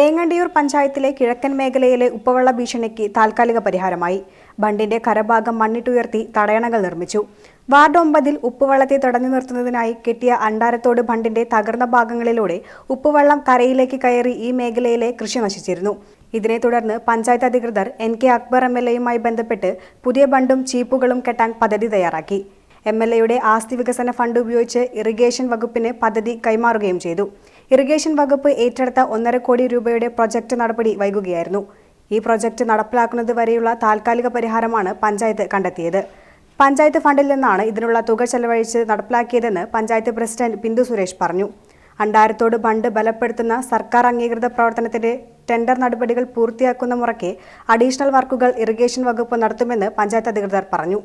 ഏങ്ങണ്ടിയൂർ പഞ്ചായത്തിലെ കിഴക്കൻ മേഖലയിലെ ഉപ്പവെള്ള ഭീഷണിക്ക് താൽക്കാലിക പരിഹാരമായി. ബണ്ടിന്റെ കരഭാഗം മണ്ണിട്ടുയർത്തി തടയണകൾ നിർമ്മിച്ചു. വാർഡ് ഒമ്പതിൽ ഉപ്പുവെള്ളത്തെ തടഞ്ഞു നിർത്തുന്നതിനായി കെട്ടിയ അണ്ടാരത്തോട് ബണ്ടിന്റെ തകർന്ന ഭാഗങ്ങളിലൂടെ ഉപ്പുവെള്ളം കരയിലേക്ക് കയറി ഈ മേഖലയിലെ കൃഷി നശിച്ചിരുന്നു. ഇതിനെ തുടർന്ന് പഞ്ചായത്ത് അധികൃതർ N K Akbar M L എയുമായി ബന്ധപ്പെട്ട് പുതിയ ബണ്ടും ചീപ്പുകളും കെട്ടാൻ പദ്ധതി തയ്യാറാക്കി. എം എൽ എയുടെ ആസ്തി വികസന ഫണ്ട് ഉപയോഗിച്ച് ഇറിഗേഷൻ വകുപ്പിന് പദ്ധതി കൈമാറുകയും ചെയ്തു. ഇറിഗേഷൻ വകുപ്പ് ഏറ്റെടുത്ത ഒന്നര കോടി രൂപയുടെ പ്രൊജക്ട് നടപടി വൈകുകയായിരുന്നു. ഈ പ്രൊജക്ട് നടപ്പിലാക്കുന്നത് വരെയുള്ള താൽക്കാലിക പരിഹാരമാണ് പഞ്ചായത്ത് കണ്ടെത്തിയത്. പഞ്ചായത്ത് ഫണ്ടിൽ നിന്നാണ് ഇതിനുള്ള തുക ചെലവഴിച്ച് നടപ്പിലാക്കിയതെന്ന് പഞ്ചായത്ത് പ്രസിഡന്റ് ബിന്ദു സുരേഷ് പറഞ്ഞു. അണ്ടാരത്തോട് ബണ്ട് ബലപ്പെടുത്തുന്ന സർക്കാർ അംഗീകൃത പ്രവർത്തനത്തിന്റെ ടെൻഡർ നടപടികൾ പൂർത്തിയാക്കുന്ന മുറയ്ക്ക് അഡീഷണൽ വർക്കുകൾ ഇറിഗേഷൻ വകുപ്പ് നടത്തുമെന്ന് പഞ്ചായത്ത് അധികൃതർ പറഞ്ഞു.